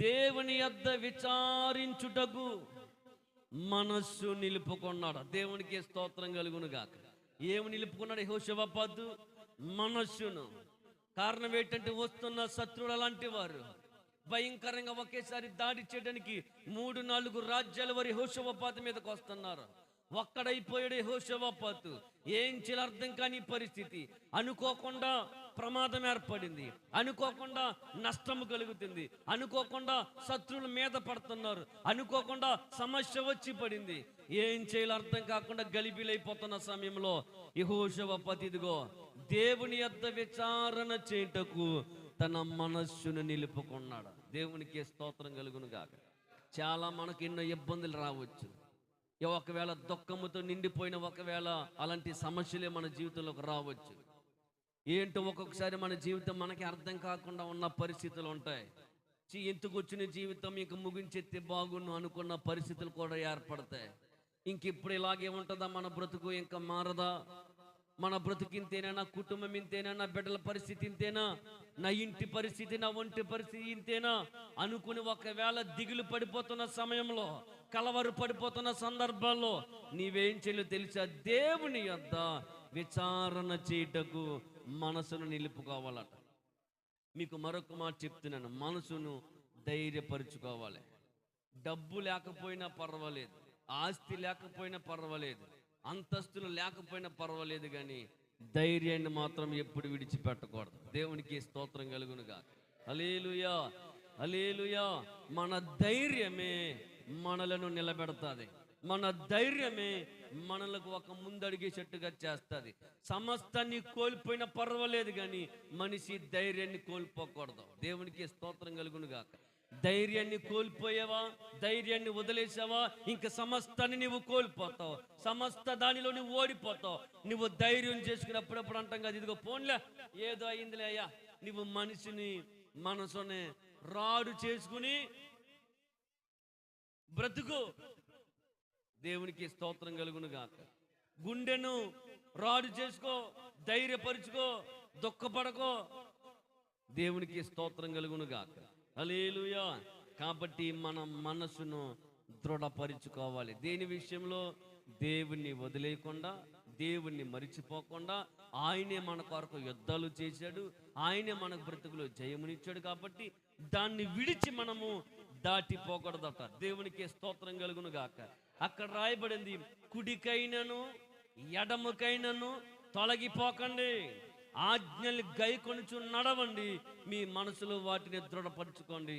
దేవుని యొద్ద విచారించుటకు మనస్సు నిలుపుకున్నాడు. దేవునికి స్తోత్రం కలుగును గాక. ఏమి నిలుపుకున్నాడు యెహోషువపాతు మనస్సును. కారణం ఏంటంటే వస్తున్న శత్రువులు అలాంటి వారు. భయంకరంగా ఒకేసారి దాడి చేయడానికి మూడు నాలుగు రాజ్యాల వారి యెహోషువపాతు మీదకి వస్తున్నారు. ఒక్కడైపోయాడు యెహోషువపాతు ఏం చేయాలి అర్థం కాని పరిస్థితి. అనుకోకుండా ప్రమాదం ఏర్పడింది. అనుకోకుండా నష్టము కలుగుతుంది. అనుకోకుండా శత్రువుల మీద పడుతున్నారు. అనుకోకుండా సమస్య వచ్చి పడింది. ఏం చేయాలో అర్థం కాకుండా గలిబిలైపోతున్న సమయంలో యహోషవపతి పతిదిగో దేవుని యొద్ద విచారణ చేయుటకు తన మనస్సును నిలుపుకున్నాడు. దేవునికి స్తోత్రం కలుగును గాక చాలా మనకు ఎన్నో ఇబ్బందులు రావచ్చు. ఒకవేళ దుఃఖముతో నిండిపోయిన ఒకవేళ అలాంటి సమస్యలే మన జీవితంలోకి రావచ్చు. ఏంటో ఒక్కొక్కసారి మన జీవితం మనకి అర్థం కాకుండా ఉన్న పరిస్థితులు ఉంటాయి. చి ఎందుకు వచ్చిన జీవితం ఇంక ముగించెత్తే బాగుండు అనుకున్న పరిస్థితులు కూడా ఏర్పడతాయి. ఇంక ఇప్పుడు ఇలాగే ఉంటుందా? మన బ్రతుకు ఇంకా మారదా? మన బ్రతుకు నా కుటుంబం ఇంతేనా? నా బిడ్డల పరిస్థితి ఇంతేనా? నా ఇంటి పరిస్థితి నా ఒంటి పరిస్థితి ఇంతేనా? అనుకుని ఒకవేళ దిగులు పడిపోతున్న సమయంలో కలవరు పడిపోతున్న సందర్భాల్లో నీవేం చేయలో తెలుసా? దేవుని యొద్ద విచారణ చేయుటకు మనసును నిలుపుకోవాలట. మీకు మరొక మాట చెప్తున్నాను మనసును ధైర్యపరుచుకోవాలి. డబ్బు లేకపోయినా పర్వాలేదు ఆస్తి లేకపోయినా పర్వాలేదు అంతస్తులు లేకపోయినా పర్వాలేదు కానీ ధైర్యాన్ని మాత్రం ఎప్పుడు విడిచిపెట్టకూడదు. దేవునికి స్తోత్రం కలుగునుగా అలేలుయా అలేలుయా మన ధైర్యమే మనలను నిలబెడతాది. మన ధైర్యమే మనలకు ఒక ముందడిగేటట్టుగా చేస్తుంది. సమస్తాన్ని కోల్పోయినా పర్వాలేదు కానీ మనిషి ధైర్యాన్ని కోల్పోకూడదు. దేవునికి స్తోత్రం కలుగును గాక ధైర్యాన్ని కోల్పోయావా? ధైర్యాన్ని వదిలేసావా? ఇంక సమస్తాన్ని నువ్వు కోల్పోతావు. సమస్త దానిలో నువ్వు ఓడిపోతావు. నువ్వు ధైర్యం చేసుకున్నప్పుడప్పుడు అంటాం కదా ఇదిగో పోన్లే ఏదో అయిందిలే అయ్యా. నువ్వు మనిషిని మనసుని రాడు చేసుకుని బ్రతుకు. దేవునికి స్తోత్రం కలుగును గాక. గుండెను రాడు చేసుకో ధైర్యపరుచుకో దుఃఖపడకో. దేవునికి స్తోత్రం కలుగును గాక. అలేలుయా కాబట్టి మన మనసును దృఢపరుచుకోవాలి. దేని విషయంలో? దేవుణ్ణి వదిలేయకుండా దేవుణ్ణి మరిచిపోకుండా ఆయనే మన కొరకు యుద్ధాలు చేశాడు ఆయనే మన బ్రతుకులో జయమునిచ్చాడు కాబట్టి దాన్ని విడిచి మనము దాటిపోకూడదట. దేవునికి స్తోత్రం కలుగును గాక. అక్కడ రాయబడింది కుడికైనను ఎడముకైనను తొలగిపోకండి. ఆజ్ఞలు గైకొనుచు నడవండి మీ మనసులో వాటిని దృఢపరచుకోండి.